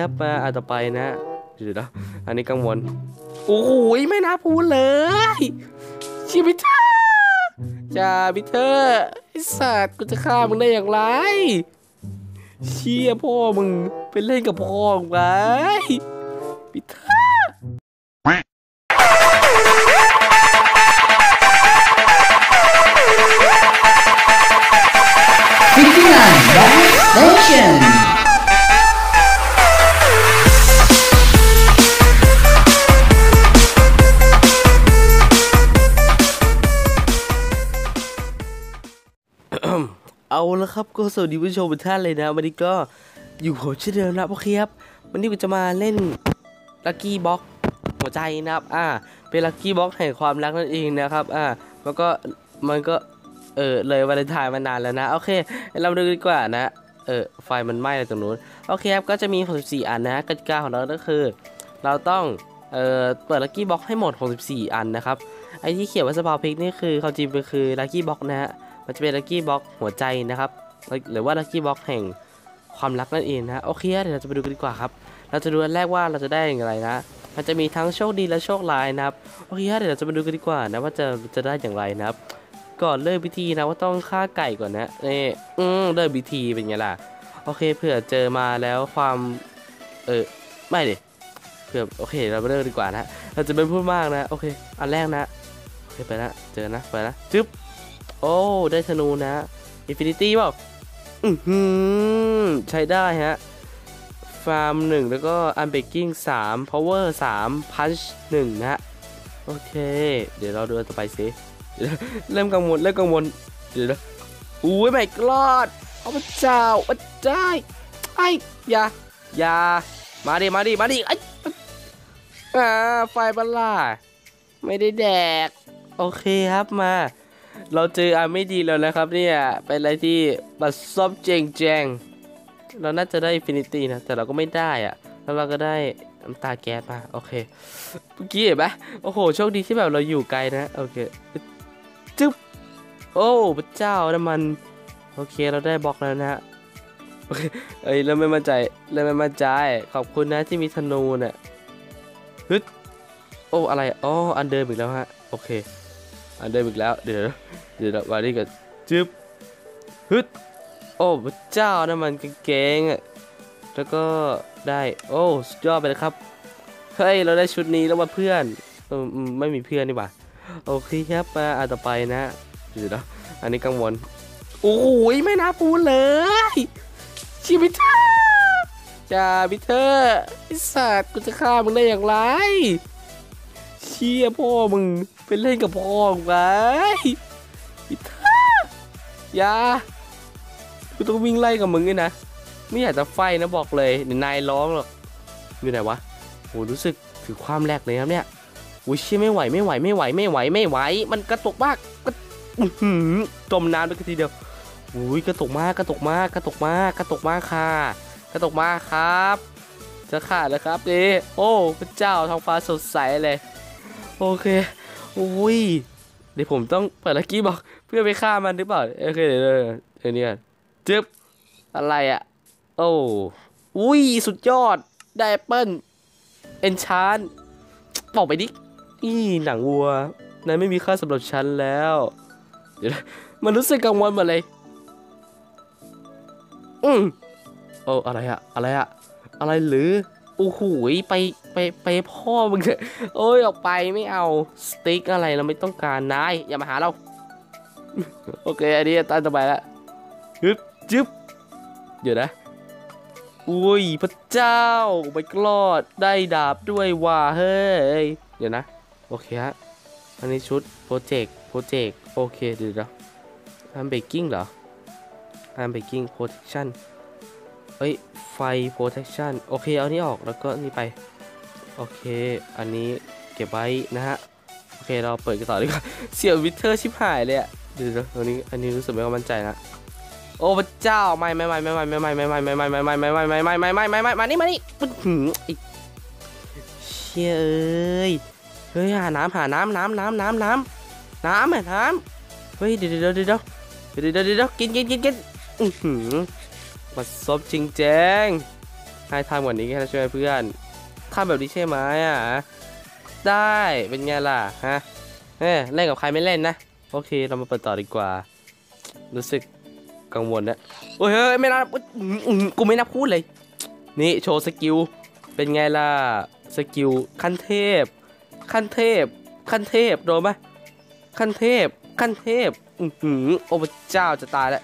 ครับมาอันต่อไปนะเดี๋ยวนะอันนี้กังวลโอ้โหไม่น่าพูดเลยชีวิตเธอจ่าพิเธอร์ไอสัตว์กูจะฆ่ามึงได้อย่างไรเชี่ยพ่อมึงไปเล่นกับพ่อมึงไงพิเธอร์59 Dance Station. เอาละครับก็สวัสดีผู้ชมทุกท่านเลยนะวันนี้ก็อยู่ผมเช่นเดิมนะโอเคครับวันนี้ผมจะมาเล่นลัคกี้บ็อกหัวใจนะครับ อ่า เป็นลัคกี้บ็อกแห่งความรักนั่นเองนะครับ อ่าแล้วก็มันก็เออเลยวาเลนไทน์มานานแล้วนะโอเคเราดูดีกว่านะเออไฟมันไหม้อะไรตรงนู้นโอเคครับก็จะมี64อันนะกติกาของเราก็คือ เราต้องเออเปิดลัคกี้บ็อกให้หมด64อันนะครับไอที่เขียนว่าสปาพิกนี่คือความจริงมันคือลัคกี้บ็อกนะฮะ มันจะเป็นลัคกี้บ็อกหัวใจนะครับ หรือว่าลัคกี้บ็อกแห่งความรักนั่นเองนะโอเคเดี๋ยวเราจะไปดูกันดีกว่าครับ เราจะดูอันแรกว่าเราจะได้อย่างไรนะ มันจะมีทั้งโชคดีและโชคร้ายนะครับโอเคเดี๋ยวเราจะมาดูกันดีกว่านะว่าจะจะได้อย่างไรนะครับ ก่อนเริ่มพิธีนะว่าต้องฆ่าไก่ก่อนนะนี่อืมเริ่มพิธีเป็นไงล่ะโอเคเผื่อเจอมาแล้วความเออไม่ดิเผื่อโอเคเราไปเริ่มดีกว่านะเราจะไม่พูดมากนะโอเค อันแรกนะโอเคไปละเจอนะไปละจึ๊บ โอ้ ได้ธนูนะอินฟินิตี้เปล่าอือหือใช้ได้ฮะ ฟาร์มหนึ่งแล้วก็อันเบกกิ้งสามพาวเวอร์สามพันช์หนึ่งนะโอเค เดี๋ยวเราดูต่อไปสิเริ่มกังวลเริ่มกังวลเดี๋ยวนะอุ้ยไม่กลอดเอาพระเจ้าพระเจ้ไอ้อย่าอย่ามาดิมาดิมาดิไอ้อ่าไฟบัลล่าไม่ได้แดก โอเคครับมา เราเจออันไม่ดีแล้วนะครับเนี่ยเป็นอะไรที่บัดซบเจงแจงเราน่าจะได้อินฟินิตี้นะ แต่เราก็ไม่ได้อะแล้วเราก็ได้น้ำตาแก๊สมาโอเคเมื่อกี้เห็นไหมโอ้โหโชคดีที่แบบเราอยู่ไกลนะโอเคจึ๊บโอ้พระเจ้าน้ำมันโอเคเราได้บล็อกแล้วนะฮะโอเคเอ้ยเริ่มไม่มั่นใจเริ่มไม่มั่นใจขอบคุณนะที่มีธนูเนี่ยฮึดโอ้อะไรอ๋ออันเดิมอีกแล้วฮะโอเค อันเดิมอีกแล้ว เดี๋ยวนะเดี๋ยวนะมาดีกันจึ๊บฮึดโอ้พระเจ้าน้ำมันกางเกงอะแล้วก็ได้โอ้สุดยอดไปเลยครับเฮ้ยเราได้ชุดนี้แล้วมาเพื่อนเอออืมไม่มีเพื่อนนี่หว่าโอเคครับมาอันต่อไปนะเดี๋ยวนะอันนี้กังวลโอ้ยไม่น่าพูดเลยชีวิตเธอจ่าพิเธอร์ไอ้สัตว์กูจะฆ่ามึงได้อย่างไร เชี่ยพ่อมึง ไปเล่นกับพ่องไงอีท่าอย่ากูต้องวิ่งไล่กับมึงเลยนะไม่อยากจะไฟนะบอกเลยเดี๋ยวนายร้องหรอกอยู่ไหนวะโหรู้สึกถึงความแรกเลยครับเนี่ยอุ้ยเชี่ยไม่ไหวไม่ไหวไม่ไหวไม่ไหวไม่ไหว มันกระตุกมากก็หือจมน้ำไปทีเดียวอุ้ยกระตุกมากกระตุกมากกระตุกมากกระตุกมากค่ะ กระตุกมากครับ จะขาดแล้วครับดิโอ้พระเจ้าท้องฟ้าสดใสเลย โอเค อุ้ยเดี๋ยวผมต้องเปิดลักกี้บอกเพื่อไปฆ่ามันหรือเปล่าโอเคเดี๋ยวเดี๋ยวนี้ก่อนจึ๊บอะไรอะโอ้อุ้ยสุดยอดได้แอปเปิ้ลเอนชานบอกไปดิอีหนังวัวนายไม่มีค่าสำหรับฉันแล้ว เดี๋ยวนะมันรู้สึกกังวลหมาเลยอืมโอ้อะไรอะอะไรอะอะไรหรือโอ้โหไป ไปไปพ่อมึงเถอะโอ้ยออกไปไม่เอาสติ๊กอะไรเราไม่ต้องการนายอย่ามาหาเรา โอเคอันนี้ตามสบายแล้วฮึบจึ๊บเดี๋ยวนะอุ้ยพระเจ้าไม่กลอดได้ดาบด้วยว่ะเฮ้ยเดี๋ยวนะโอเคฮะอันนี้ชุดโปรเจกต์โปรเจกต์โอเคเดี๋ยวนะอันเบกกิ้งเหรออันเบกกิ้งโปรเทคชั่นเอ้ยไฟ protection โอเคเอานี่ออกแล้วก็นี่ไป โอเค อันนี้เก็บไว้นะฮะ โอเค เราเปิดกันต่อดีกว่า เสี่ยววิเทอร์ชิบหายเลยอะเดี๋ยวๆตัวนี้ อันนี้รู้สึกไม่ค่อยมั่นใจนะ โอ้พระเจ้า ไม่ไม่ไม่ไม่ไม่ไม่ไม่ไม่ไม่ไม่ไม่ไม่ไม่ไม่ไม่ไม่ไม่ไม่ไม่มานี่มานี่ปึ๊ดหืมไอ้เชี่ยเอ้ย เฮ้ย หาน้ำหาน้ำน้ำน้ำน้ำน้ำน้ำอะน้ำเฮ้ยเดี๋ยวเดี๋ยวเดี๋ยวเดี๋ยวเดี๋ยวเดี๋ยวเดี๋ยวกินกินกินกินอือหือบัดซบจริงแจ้งให้ทำกว่านี้แค่ช่วยเพื่อน ทำแบบนี้ใช่ไหมอะ ได้เป็นไงล่ะฮะเอ้เล่นกับใครไม่เล่นนะ โอเคเรามาเปิดต่อดีกว่า รู้สึกกังวลนะโอ้ยเฮ้ยไม่น่าอุ๊ยอื้ออื้อกูไม่น่าพูดเลย นี่โชว์สกิล เป็นไงล่ะ สกิลขั้นเทพ ขั้นเทพ ขั้นเทพโดนไหมขั้นเทพ ขั้นเทพ อือหือโอ้พระเจ้าจะตายแล้ว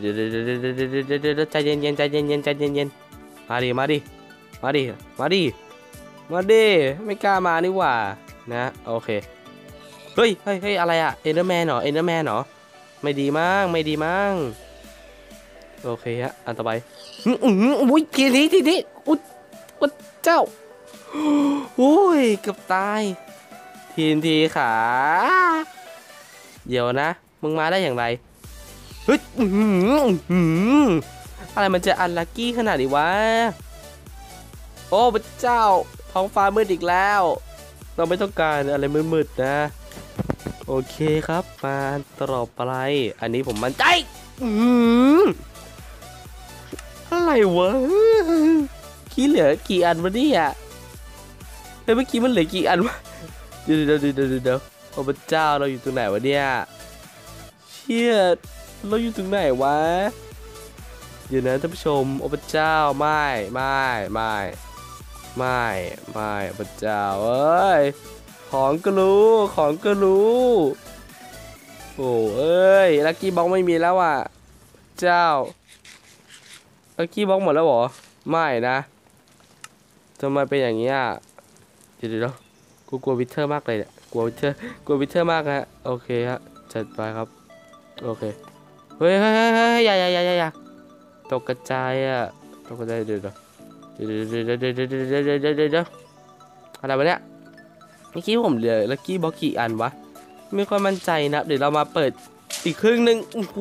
เดี๋ยวใจเย็นเย็นใจเย็นเย็นใจเย็นเย็นมาดิมาดิ มาดิ มาดิ มาดิ ไม่กล้ามานี่หว่า นะ โอเค เฮ้ย เฮ้ยเฮ้ยอะไรอะเอ็นเดอร์แมนเหรอ เอ็นเดอร์แมนเหรอ ไม่ดีมั้ง ไม่ดีมั้ง โอเคฮะ อันต่อไปอืออุ้ยทีนี้ทีนี้อุ้ยอุ้ยเจ้าโอ้ยเกือบตาย ทีนทีขา เดี๋ยวนะ มึงมาได้อย่างไร เฮ้ยอืออะไรมันจะอันลักกี้ขนาดนี้วะ โอ้พระเจ้าท้องฟ้ามืดอีกแล้ว เราไม่ต้องการอะไรมืดๆนะ โอเคครับ มาตรอบไปอันนี้ผมมันใจอื้อะไรวะขี้เหลือกี่อันวะเนี่ยเฮ้ยเมื่อกี้มันเหลือกี่อันวะเดี๋ยวเดี๋ยวเดี๋ยวเดี๋ยวเดี๋ยวโอ้พระเจ้าเราอยู่ตรงไหนวะเนี่ยเชี่ยเราอยู่ตรงไหนวะเดี๋ยวนะท่านผู้ชมโอ้พระเจ้าไม่ไม่ไม่ ไม่ไม่พระเจ้าเอ้ยของก็รู้ของก็รู้โอ้เอ้ยลักกี้บ็อกไม่มีแล้วอะเจ้าลักกี้บ็อกหมดแล้วหรอไม่นะทำไมเป็นอย่างนี้อะเดี๋ยวเดี๋ยวกูกลัววิเทอร์มากเลยเนี่ยกลัววิเทอร์กลัววิเทอร์มากฮะโอเคฮะจัดไปครับ โอเคเฮ้ยเฮ้ยเฮ้ยเฮ้ยอย่าอย่าอย่าอย่าอย่าตกกระจายอะตกกระจายเดี๋ยวเดี๋ยว เดี๋ยวเดี๋ยวเดี๋ยวเดี๋ยวเดี๋ยวเดี๋ยวอะไรวะเนี่ยเมื่อกี้ผมเหลือลักกี้บล็อกกี่อันวะไม่ค่อยมั่นใจนะเดี๋ยวเรามาเปิดอีกครึ่งหนึ่งโอ้โห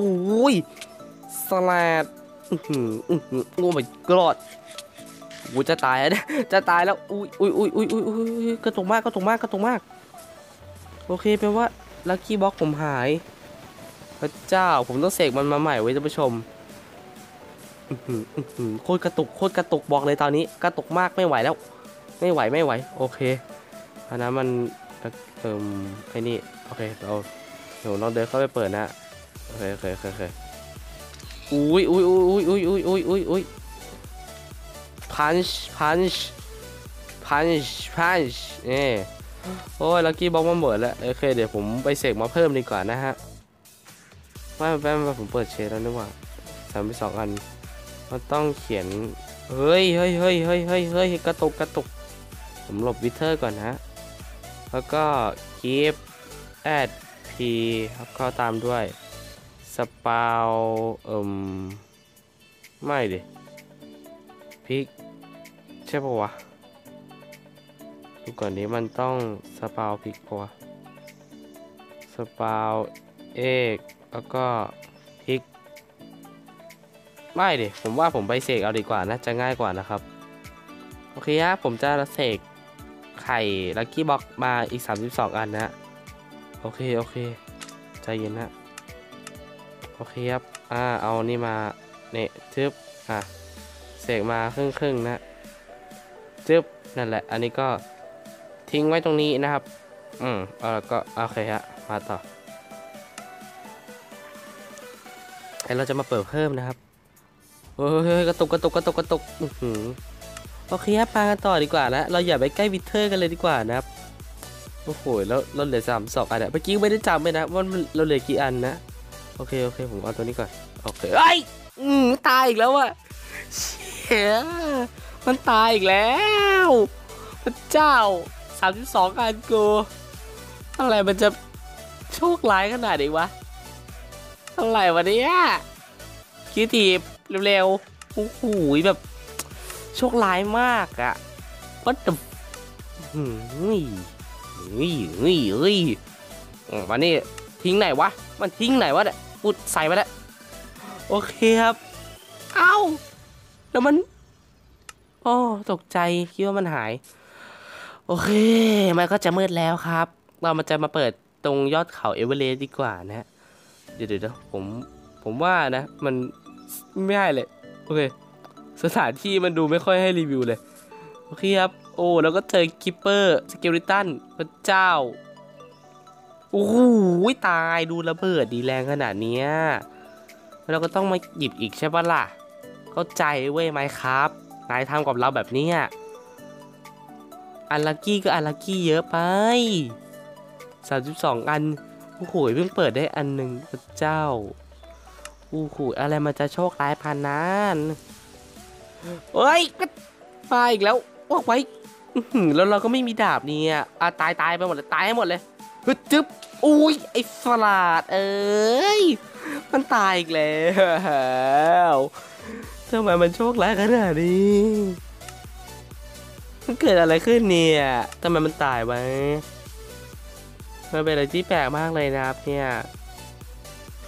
สลัดอื้มอื้อหือโกรอดโอ้จะตายแล้วจะตายแล้วอุ้ยอุ้ยอุ้ยอุ้ยอุ้ยอุ้ยกระตุกมากก็ตุกมากก็ตุกมาก โอเคแปลว่าลักกี้บล็อกผมหายพระเจ้าผมต้องเสกมันมาใหม่ไว้ท่านผู้ชม โคตรกระตุกโคตรกระตุกบอกเลยตอนนี้กระตุกมากไม่ไหวแล้ว ไม่ไหวไม่ไหว โอเคอันนั้นมันเติมไอ้นี่โอเคเราเดี๋ยวเราเดินเข้าไปเปิดนะโอเคโอเคโอเคโอเคอุ้ยอุ้ยอุ้ยอุ้ยอุ้ยอุ้ยอุ้ยอุ้ยพันช์พันช์พันช์พันช์นี่โอ้ยลักกี้บล็อกมันหมดแล้วโอเคเดี๋ยวผมไปเสกมาเพิ่มดีกว่านะฮะไม่ไม่ไม่ผมเปิดเชดแล้วนึกว่าสามไปสองอัน มันต้องเขียน เฮ้ยเฮ้ยเฮ้ยเฮ้ยเฮ้ยเฮ้ยกระตุกกระตุก ผมหลบวิเทอร์ก่อนนะแล้วก็ keep add p ครับก็ตามด้วย สปาวเอ่ม ไม่ดิพิก ใช่ปะวะ ดูก่อนนี้มันต้องสปาวพิกปะวะ สปาวเอกแล้วก็ ไม่ดิผมว่าผมไปเสกเอาดีกว่านะจะง่ายกว่านะครับ โอเคครับผมจะเสกไข่ลักกี้บ็อกมาอีก 32 อันนะโอเคโอเคใจเย็นนะโอเคครับอ่าเอานี่มาเนี่ยทึบอะเสกมาครึ่งครึ่งนะทึบนั่นแหละ อันนี้ก็ทิ้งไว้ตรงนี้นะครับ อืมเอาแล้วก็โอเคฮะมาต่อเดี๋ยวเราจะมาเปิดเพิ่มนะครับ เฮ้ยกระตุกกระตุกกระตุกกระตุกอือหือโอเคครับมากันต่อดีกว่านะเราอย่าไปใกล้วิเทอร์กันเลยดีกว่านะครับโอ้โหแล้วเราเหลือสามสองอันอะเมื่อกี้ไม่ได้จำเลยนะว่าเราเหลือกี่อันนะโอเคโอเคผมเอาตัวนี้ก่อนโอเคไอ้อืมตายอีกแล้วอะเชี่ยมันตายอีกแล้วพระเจ้าสามสิบสองอันกูอะไรมันจะโชคร้ายขนาดนี้วะอะไรวะเนี่ยคิดทีบ เร็วๆโอ้โหแบบโชคร้ายมากอะวัดดเฮ้ยเฮ้ยเฮ้ยเฮ้ยมานี่ทิ้งไหนวะ มันทิ้งไหนวะเนี่ยพูดใส่มาแล้ว โอเคครับ เอ้า แล้วมันโอ้ตกใจคิดว่ามันหาย โอเค มันก็จะมืดแล้วครับ เรามาจะมาเปิดตรงยอดเขาเอเวอเรสต์ดีกว่านะ เดี๋ยวเดี๋ยวเดี๋ยวผม ผมว่านะ มัน ไม่ได้เลย โอเค สถานที่มันดูไม่ค่อยให้รีวิวเลย โอเคครับ โอ้ แล้วก็เจอคิปเปอร์สเกลิตันพระเจ้า โอ้โหตายดูระเบิดดีแรงขนาดเนี้ยเราก็ต้องมาหยิบอีกใช่ปะล่ะ เข้าใจเว้ยไหมครับ นายทำกับเราแบบนี้อันลักกี้ก็อันลักกี้เยอะไป 32 อัน โอ้โหเพิ่งเปิดได้อันหนึ่งพระเจ้า อ้โหอะไรมันจะโชคร้ายพันนั้นเฮ้ยก็มาอีกแล้วออกไปอื้แล้วเราก็ไม่มีดาบเนี่ยอะตายตายไปหมดเลยตายให้หมดเลยฮึจึ๊บอุ้ยไอ้สลัดเอ้ยมันตายอีกแล้วทำไมมันโชคร้ายขนาดนี้มันเกิดอะไรขึ้นเนี่ยทำไมมันตายไว้มันเป็นอะไรที่แปลกมากเลยนะครับเนี่ย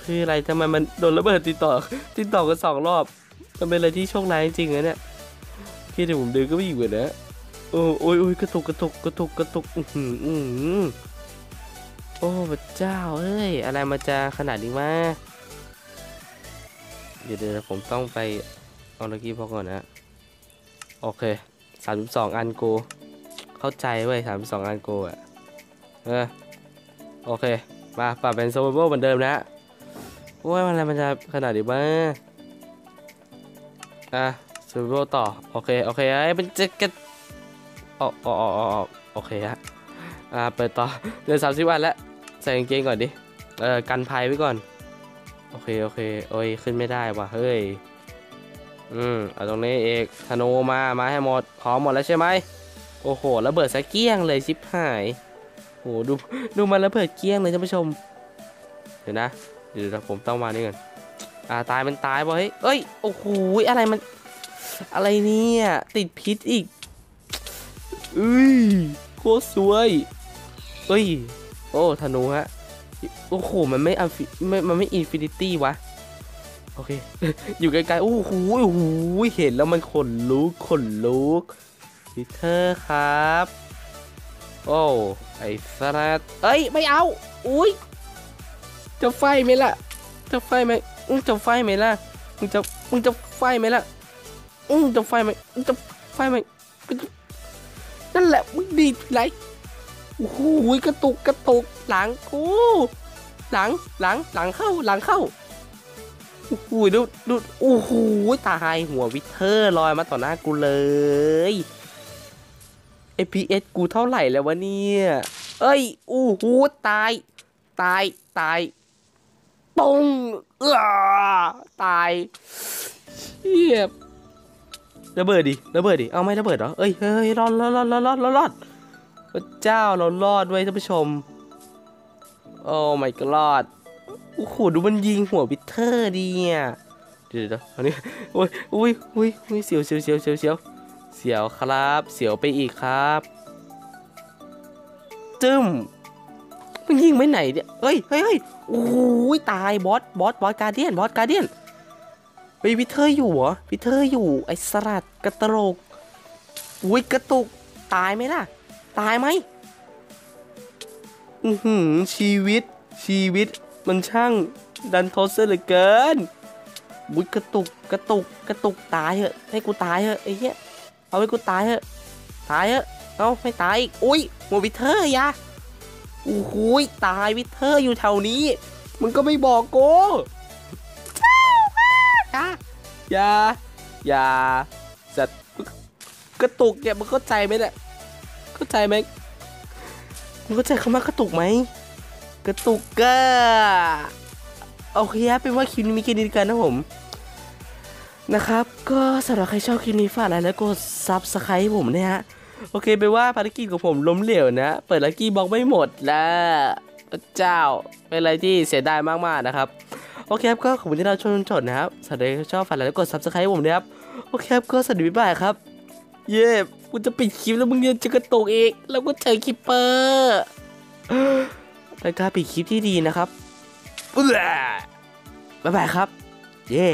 คืออะไรทำไมมันโดนระเบิดติดต่อ ติดต่อกันสองรอบ มันเป็นอะไรที่โชคร้ายจริงๆนะเนี่ยพี่เดี๋ยวผมเดินก็ไม่อยู่เลยนะโอ้โอ้ยโอ้ยกระตุกกระตุกกระตุกกระตุกอื้อหืออื้อหือโอ้พระเจ้าเอ้ยอะไรมาจะขนาดนี้วะเดี๋ยวเดี๋ยวผมต้องไปเอาลักกี้พอก่อนนะโอเคสามสองอันโก เข้าใจเว้ยสามสองอันโกอะเออโอเค มาปรับเป็นโซเวอร์เหมือนเดิมนะ ว่ามันอะไรมันจะขนาดนี้บ้างอะโซเวอร์ต่อ โอเค โอเคไอ้มันจะกระอออ๋ออ๋ออ๋อโอเคฮะอ่า เปิดต่อเดือนสามสิบวันแล้ว ใส่กางเกงก่อนดิ เออกันภัยไว้ก่อน โอเค โอเค โอ้ย ขึ้นไม่ได้ว่ะ เฮ้ย อืม เอาตรงนี้เอกธนูมา มาให้หมด พร้อมหมดแล้วใช่ไหม โอ้โห ระเบิดสะเกี้ยงเลยชิบหายโห ดู ดูมันระเบิดเกี้ยงเลยท่านผู้ชม เดี๋ยวนะ เดี๋ยวนะผมต้องมานี่ก่อนอ่าตายมันตายบ่เฮ้ยเอ้ยโอ้โหอะไรมัน อะไรเนี่ยติดพิษอีกเอ้ยโคตรสวยเอ้ยโอ้ธนูฮะโอ้โหมันไม่อัลฟิไม่มันไม่อินฟินิตี้วะโอเค อยู่ไกลๆโอ้โหโอ้โหเห็นแล้วมันขนลุกขนลุกพีเตอร์ครับ โอ้ไอ้สลัดเอ้ยไม่เอา อุ้ย จะไฟไหมล่ะ จะไฟไหมมึงจะไฟไหมล่ะ มึงจะ มึงจะไฟไหมล่ะ มึงจะไฟไหมมึงจะไฟไหมนั่นแหละ มึงดีไรโอ้โหกระตุกกระตุกหลังกูหลังหลังหลังเข้าหลังเข้าโอ้โหดูดูโอ้โหตายหัววิเทอร์ลอยมาต่อหน้ากูเลย APS กูเท่าไหร่แล้ววะเนี่ย เอ้ยโอู้หูตาย ตาย ตาย ปงเออตายเชียบระเบิดดิระเบิดดิเอาไม่ระเบิดเหรอเอ้ยเฮ้ยรอดรอดรอดรอดรอดรอดพระเจ้าเรารอดไว้ยท่านผู้ชม โอ้ my god โอ้โหดูมันยิงหัววิเทอร์ดีอะเดี๋ยวเดี๋ยวอันนี้โอ้ยโอ้ยโอ้ยโอ้ยเสียวเสียวเสียวเสียวเสียวเสียวครับ เสียวไปอีกครับ จึ้ม มันยิงไปไหนเนี่ยเฮ้ยเฮ้ยเฮ้ยโอ้ยตายบอสบอสบอสการเดียนบอสการเดียนเฮ้ยวิเทอร์อยู่เหรอวิเทอร์อยู่ไอ้สลัดกระตรกอุ้ยกระตุกตายไหมล่ะ ตายไหมอือหือชีวิตชีวิตมันช่างดันทดเสียเหลือเกินบุยกระตุกกระตุกกระตุกตายเหอะให้กูตายเหอะไอ้เหี้ยเอาให้กูตายเหอะตายเหอะเอาไม่ตายอีกอุ้ยหัววิเทอร์ยา โอ้โหยตายวิเทอร์อยู่แถวนี้ มึงก็ไม่บอกกูอย่า อย่าอย่าสัตว์กระตุกเนี่ยมึงเข้าใจไหมเนี่ยเข้าใจไหมมึงเข้าใจคำว่ากระตุกไหมกระตุกก็โอเคครับเป็นว่าคลิปนี้มีแค่นี้กันนะผมนะครับ ก็สำหรับใครชอบคลิปนี้ฝากไลค์และกดซับสไครต์ผมนะฮะ โอเคไปว่าภารกิจของผมล้มเหลวนะ เปิดลักกี้บล็อกไม่หมดแล้วพระเจ้าเป็นอะไรที่เสียดายมากๆนะครับ โอเคครับก็ขอบคุณที่เราชมจนนะครับสำหรับใครที่ชอบฝากไลค์และกดซับสไครต์ผมนะครับ โอเคครับก็สวัสดีบ๊ายบายครับ เย้กูจะปิดคลิปแล้วมึงยังจะกระตุกอีกแล้วก็เจอคิปเปอร์รายการปิดคลิปที่ดีนะครับบ๊ายบายครับ เย้